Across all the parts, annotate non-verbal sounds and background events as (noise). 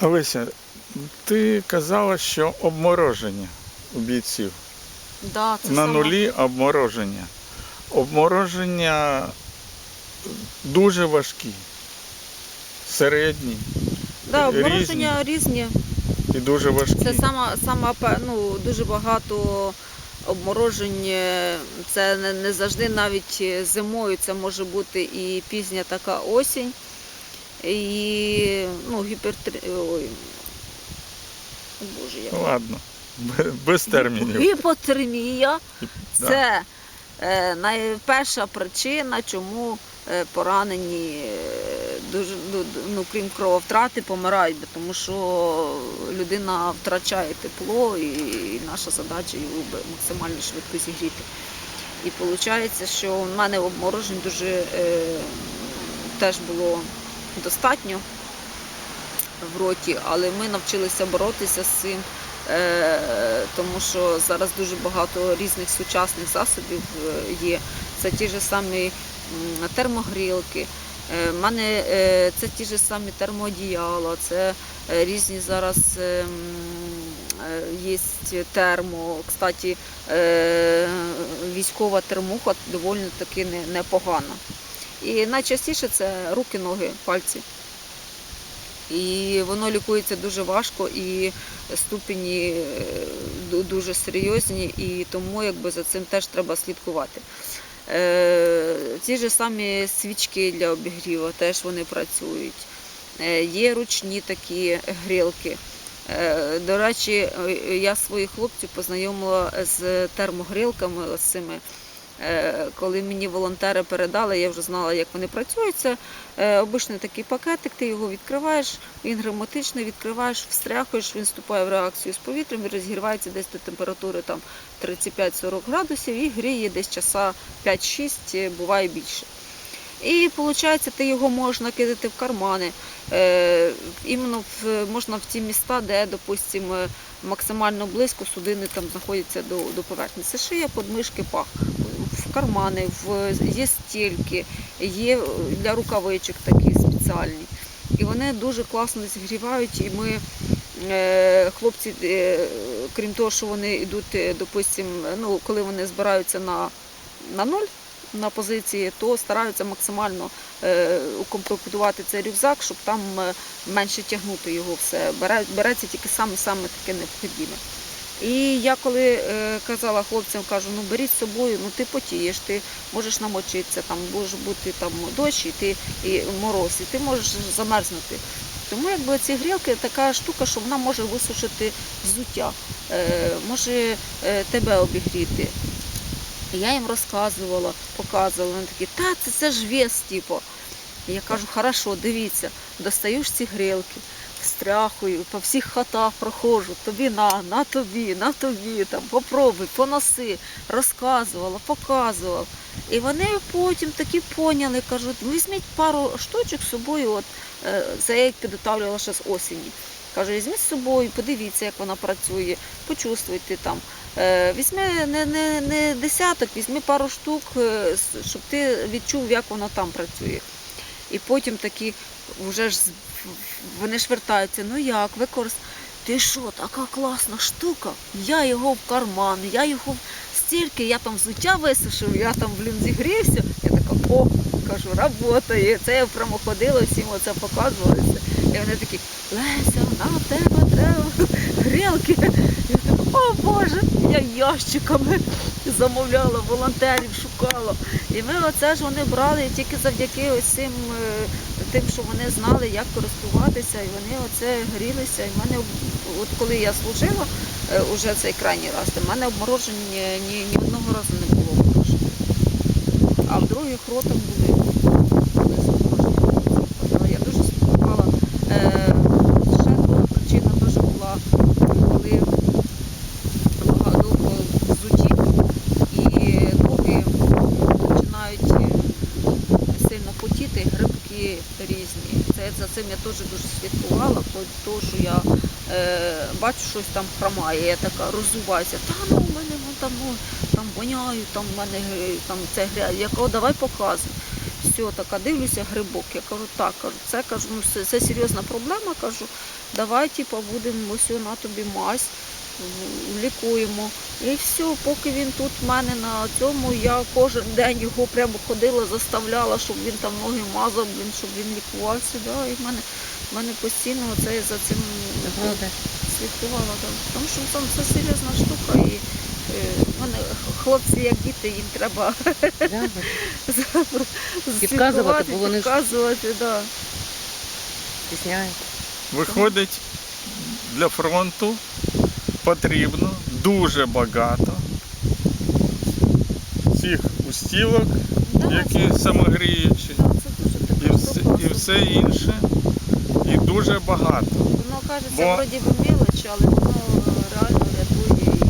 Олеся, ти казала, що обмороження у бійців. Да, це На сама- нулі обмороження. Обмороження дуже важкі, середні Да, різні. обмороження різні. і дуже важкі. Це сама, сама ну, дуже багато обморожень. е, Це не, не завжди навіть зимою, це може бути і пізня така осінь. І ну, гіпертри... Ой. Боже, я... Ладно, без термінів. Гіпотермія Да. це е, найперша причина, чому е, поранені е, дуже ну, ну, крім крововтрати помирають, тому що людина втрачає тепло і наша задача його максимально швидко зігріти. І виходить, що в мене обморожень дуже е, теж було достатньо в роті, але ми навчилися боротися з цим. Е, тому що зараз дуже багато різних сучасних засобів е, є. Це ті ж самі термогрілки, е, це ті ж самі термоодіяла, це різні зараз є термо. Кстати, військова термуха доволі таки непогана. І найчастіше це руки, ноги, пальці. І воно лікується дуже важко, і ступені е, дуже серйозні, і тому якби за цим теж треба слідкувати. Е, Ті ж самі свічки для обігріву теж вони працюють. Е, Є ручні такі грілки. Е, До речі, е, я своїх хлопців познайомила з термогрілками ось цими. Е, Коли мені волонтери передали, я вже знала, як вони працюють. Це е, обичний такий пакетик, ти його відкриваєш, він герметичний, відкриваєш, встряхуєш, він вступає в реакцію з повітрям і розігрівається десь до температури там 35-40 градусів і гріє десь часа 5-6, е, буває більше. І виходить, ти його можеш накидати в кармани. Іменно в, можна в ті міста, де, допустимо, максимально близько судини там знаходяться до, до поверхні. Це шия, подмишки, пах. Кармани, є стільки, є для рукавичок такі спеціальні. І вони дуже класно зігрівають. І ми, е, хлопці, е, крім того, що вони йдуть, е, допустим, ну, коли вони збираються на, на ноль на позиції, то стараються максимально укомплектувати цей рюкзак, щоб там менше тягнути його все. Береться тільки саме-саме таке необхідне. І я коли е, казала хлопцям, кажу, ну беріть з собою, ну ти потієш, ти можеш намочитися, там може бути там дощ, і ти і мороз, і ти можеш замерзнути. Тому якби ці грілки така штука, що вона може висушити взуття, е, може е, тебе обігріти. Я їм розказувала, показувала, вони такі, та це, це ж вес, типу. Я кажу, хорошо, дивіться, достаю ж ці грілки, встряхую, по всіх хатах проходжу, тобі на, на тобі, на тобі, там, попробуй, поноси, розказувала, показувала. І вони потім такі поняли, кажуть, візьміть пару штучок з собою, от, е, це я їх підготовлювала ще з осені. Кажу, візьміть з собою, подивіться, як вона працює, почувствуйте там. Е, Візьми не, не, не десяток, візьми пару штук, е, щоб ти відчув, як воно там працює. І потім такі вже ж вони ж вертаються, ну як, використ... Ти що, така класна штука? Я його в карман, я його стільки, я там взуття висушив, я там, блін, зігрівся. Я така, о, кажу, працює. Це я прямо ходила, всім оце показувала. І вони такі, Леся, нам тебе треба грілки. Я така, о Боже, я ящиками замовляла, волонтерів шукала. І ми оце ж вони брали тільки завдяки ось цим, е, тим, що вони знали, як користуватися, і вони оце грілися. І в мене, от коли я служила е, уже цей крайній раз, в мене обморожень ні, ні, одного разу не було. А в других ротах були заморожені. Тобто Я дуже слідкувала. Е, Ще друга причина теж була, коли багато довго взуті і ноги починають е, сильно потіти, грибки різні. Це за цим я теж дуже слідкувала, до що я е, бачу, щось там хромає, я така роззуваюся, та ну в мене вон там, ну, там воняю, там в мене е, там це грязь. Я кажу, давай показуй. Все, така дивлюся, грибок. Я кажу, так, це кажу, ну це, це серйозна проблема. Кажу, давай, типу, будемо ось на тобі мазь, лікуємо. І все, поки він тут в мене на цьому, я кожен день його прямо ходила, заставляла, щоб він там ноги мазав, блін, щоб він лікувався. Да, і в мене, в мене постійно це за цим слідкувала. Да. Тому що там це серйозна штука. І е, в мене хлопці, як діти, їм треба (laughs) Підказувати, бо вони підказувати, да. Виходить, для фронту потрібно дуже багато цих устілок, які самогріючі, і все, і все інше. І дуже багато. Воно кажеться Бо- вроді би мілоч, але воно реально рятує. І...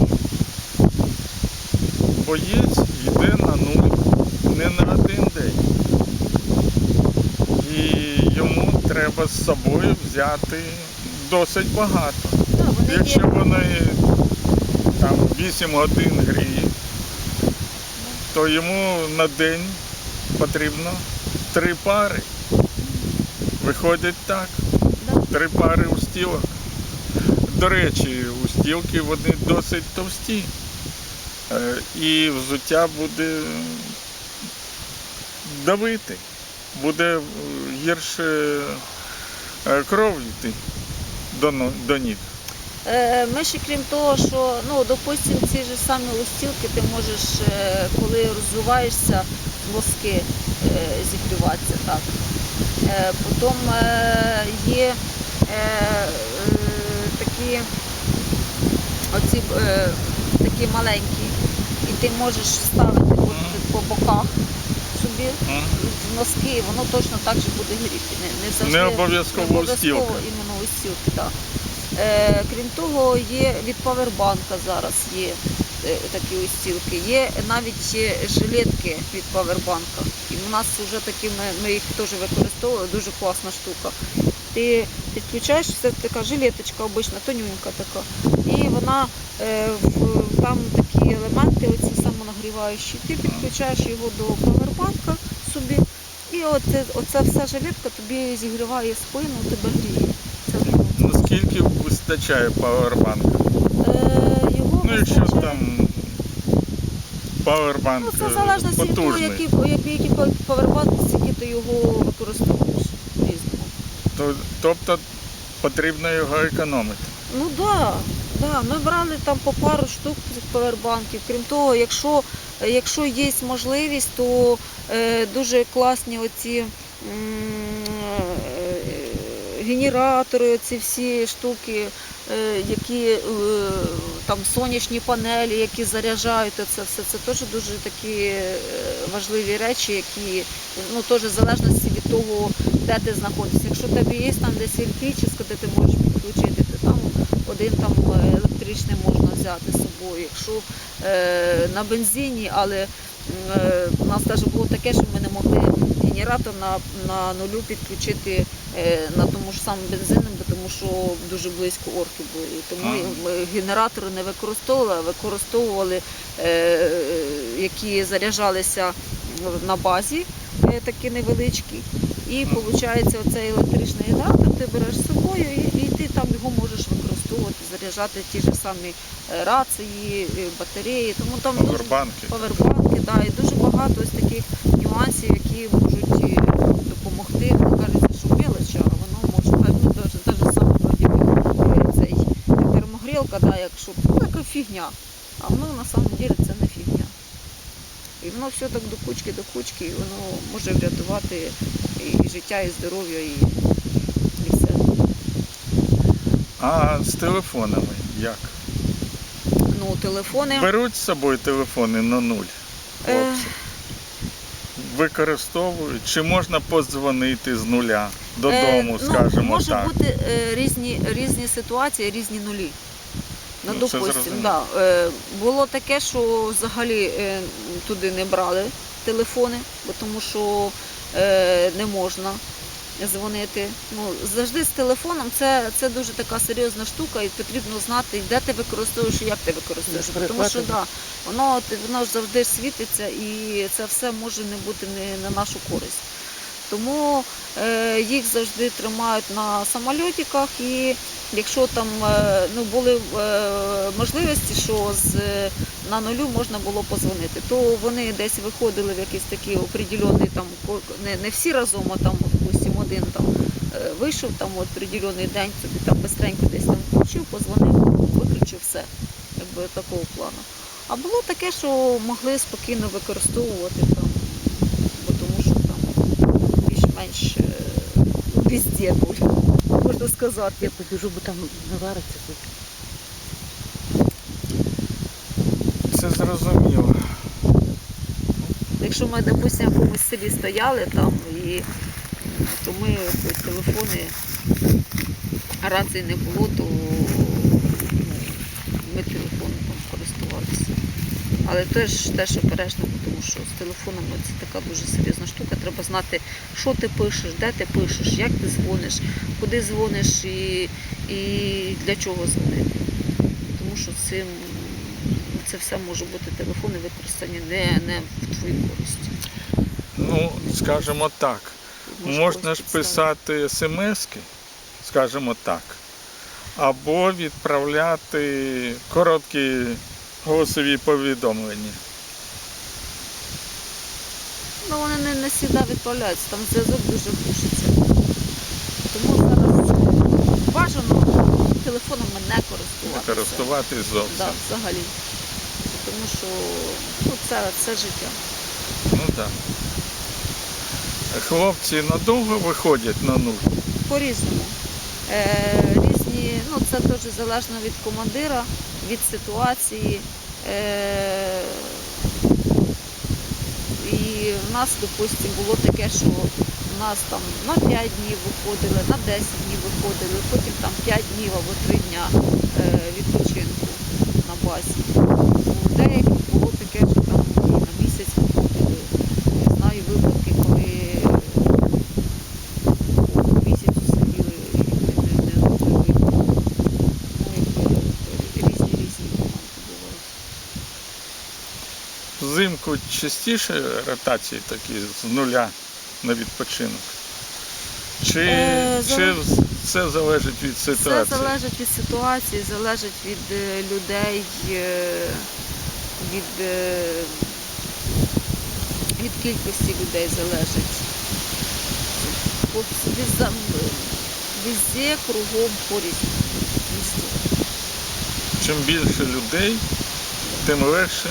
Боєць йде на нуль не на один день. І йому треба з собою взяти досить багато. Вони Якщо є, вони там 8 годин гріють, то йому на день потрібно три пари. Виходить так, три пари устілок. До речі, устілки вони досить товсті. Е, І взуття буде давити, буде гірше е, кров йти до ніг. Е, Ми ще крім того, що ну, допустим, ці ж самі листілки ти можеш, е, коли розвиваєшся, мозки е, зігріватися так. Потім є такі, оці, такі маленькі, і ти можеш ставити по боках собі носки, і воно точно так же буде гріти. Не, не, Не обов'язково не устілка. обов'язково іменно устілки, так. Е, крім того, є від павербанка зараз є е, такі устілки. Є навіть жилетки від павербанка. І в нас вже такі, ми, їх теж використовували, дуже класна штука. Ти підключаєш, це така жилеточка обична, тонюнька така. І вона е, там такі елементи, оці самонагріваючі. Ти підключаєш його до павербанка собі. І оце, оця вся жилетка тобі зігріває спину, тебе гріє. Наскільки вистачає павербанка? Е, його Ну, якщо вистачає- там павербанк Ну, це е, залежно від того, потужний, який, який, який павербанк, скільки ти його використовуєш різному. то, тобто потрібно його економити. Ну так, да, да. ми брали там по пару штук цих павербанків. Крім того, якщо, якщо є можливість, то е, дуже класні оці м, генератори, ці всі штуки, е, які е, там сонячні панелі, які заряджають це все. Це теж дуже такі е, важливі речі, які ну теж в залежності від того, де ти знаходишся. Якщо в тебе є там десь електричка, де ти можеш підключити, то там один там електричний можна взяти з собою. Якщо на бензині, але е, у нас теж було таке, що ми не могли генератор на, на нулю підключити е, на тому ж самому бензином, тому що дуже близько орки були. Тому Ага. генератори не використовували, а використовували, е, які заряджалися на базі, е, такі невеличкі. І виходить, оцей електричний генератор ти береш з собою і, і ти там його можеш використовувати, заряджати ті ж самі рації, батареї. Тому там дуже Павербанки. павербанки, да, і дуже багато ось таких нюансів, які можуть е, допомогти. Воно кажеться, що мелочі, а воно може ну, даже, даже саме вроді би, е, цей термогрілка, да, якщо ну, така фігня. А воно на самом деле це не фігня. І воно все так до кучки, до кучки, і воно може врятувати і життя, і здоров'я, і, і все. А з телефонами як? Ну, телефони. Беруть з собою телефони на нуль. Е, Хлопці. Використовують. Чи можна подзвонити з нуля додому, скажімо ну, скажімо може так. бути е, різні, різні ситуації, різні нулі. Ну, Ну, допустим, да. е, було таке, що взагалі е, туди не брали телефони, бо тому що е, не можна. Дзвонити. Ну, завжди з телефоном це, це дуже така серйозна штука, і потрібно знати, де ти використовуєш і як ти використовуєш. Тому що да, воно, воно ж завжди світиться і це все може не бути не на нашу користь. Тому е, їх завжди тримають на самольотиках і якщо там е, ну, були е, можливості, що з, е, на нулю можна було позвонити, то вони десь виходили в якийсь такий определений там не, не всі разом, а там, один там е, вийшов там от определений день, собі там бистренько десь там включив, позвонив, виключив все, якби такого плану. А було таке, що могли спокійно використовувати там, бо тому що там більш-менш е, везде був, можна сказати. Я побіжу, бо там навариться тут. Це зрозуміло. Якщо ми, допустимо, в якомусь селі стояли там, і, то ми телефони, рації не було, то ну, ми телефоном користувалися. Але теж теж обережно, тому що з телефонами це така дуже серйозна штука. Треба знати, що ти пишеш, де ти пишеш, як ти дзвониш, куди дзвониш і, і для чого дзвонити. Тому що цим це все може бути телефони використані не, не в твою користь. Ну, скажімо так. Можна ж писати смски, скажімо так, або відправляти короткі голосові повідомлення. Ну вони не, не завжди відправляються, там зв'язок дуже глушиться. Тому зараз бажано телефонами не Не користуватися. зовсім. Да, взагалі. Тому що ну, це, це життя. Ну так. Хлопці надовго виходять на нуль. По-різному. Е, різні, ну це теж залежно від командира, від ситуації. Е, і в нас, допустимо, було таке, що у нас там на 5 днів виходили, на 10 днів виходили, потім там 5 днів або 3 дня е, відпочинку на базі. У деяких було таке, що там і на місяць виходили. Я знаю випадки, коли місяць сиділи і не, не робили. Ну, якби різні різні моменти бувають. Взимку частіше ротації такі з нуля на відпочинок. Чи, Е, чи це залежить від ситуації? залежить від ситуації, залежить від е, людей, е, від, е, від кількості людей залежить. Везде кругом порізно. Везде. Чим більше людей, тим легше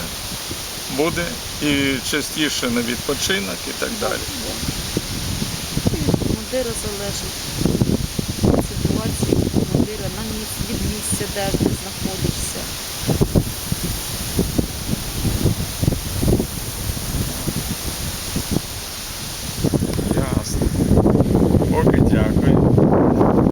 буде і частіше на відпочинок і так далі. Командира залежить від ситуації, командира на місці, від місця, де